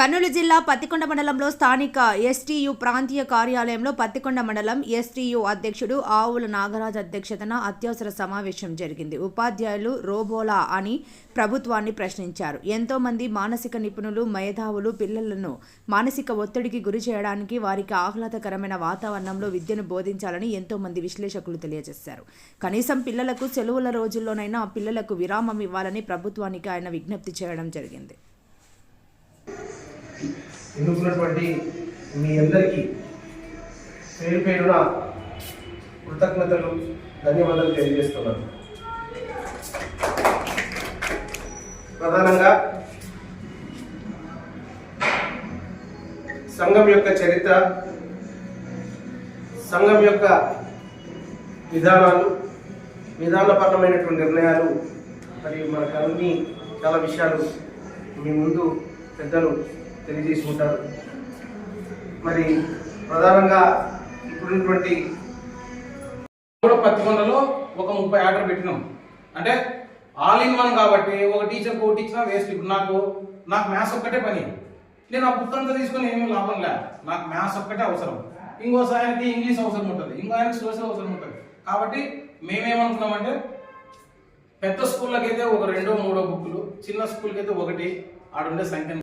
కర్నూలు జిల్లా పత్తికొండ మండలంలో స్థానిక ఎస్టీయు ప్రాంతీయ కార్యాలయంలో పత్తికొండ మండలం ఎస్టీయు అధ్యక్షుడు ఆవుల నాగరాజ్ అధ్యక్షతన అత్యవసర సమావేశం జరిగింది. ఉపాధ్యాయులు రోబోలా అని ప్రభుత్వాన్ని ప్రశ్నించారు. ఎంతో మంది మానసిక నిపుణులు మేధావులు పిల్లలను మానసిక ఒత్తిడికి గురి చేయడానికి వారికి ఆహ్లాదకరమైన వాతావరణంలో విద్యను బోధించాలని ఎంతో మంది విశ్లేషకులు తెలియజేశారు. కనీసం పిల్లలకు సెలవుల రోజుల్లోనైనా పిల్లలకు విరామం ఇవ్వాలని ప్రభుత్వానికి ఆయన విజ్ఞప్తి చేయడం జరిగింది. ఎన్నుకున్నటువంటి మీ అందరికీ పేరు పేరున కృతజ్ఞతలు ధన్యవాదాలు తెలియజేస్తున్నాను. ప్రధానంగా సంఘం యొక్క చరిత్ర సంఘం యొక్క విధానాలు విధానపరమైనటువంటి నిర్ణయాలు మరియు మనకు అన్ని చాలా విషయాలు మీ ముందు పెద్దలు తెలియజేసుకుంటారు. మరి ప్రధానంగా ఇప్పుడున్నటువంటి పత్తి కొండలో ఒక ముప్పై ఆర్డర్ పెట్టినాం. అంటే ఆల్ ఇన్ వన్ కాబట్టి ఒక టీచర్ కోటి ఇచ్చినా వేస్ట్ ఇప్పుడు నాకు నాకు మ్యాథ్స్ ఒక్కటే పని. నేను ఆ బుక్ అంతా తీసుకుని ఏమీ లాభం లే. నాకు మ్యాథ్స్ ఒక్కటే అవసరం. ఇంకో ఆయనకి ఇంగ్లీష్ అవసరం ఉంటుంది. ఇంకో ఆయనకి సోషల్ అవసరం ఉంటుంది. కాబట్టి మేమేమనుకున్నామంటే పెద్ద స్కూళ్ళకి అయితే ఒక రెండో మూడో బుక్లు చిన్న స్కూల్కి అయితే ఒకటి ఆడుండే సంఖ్య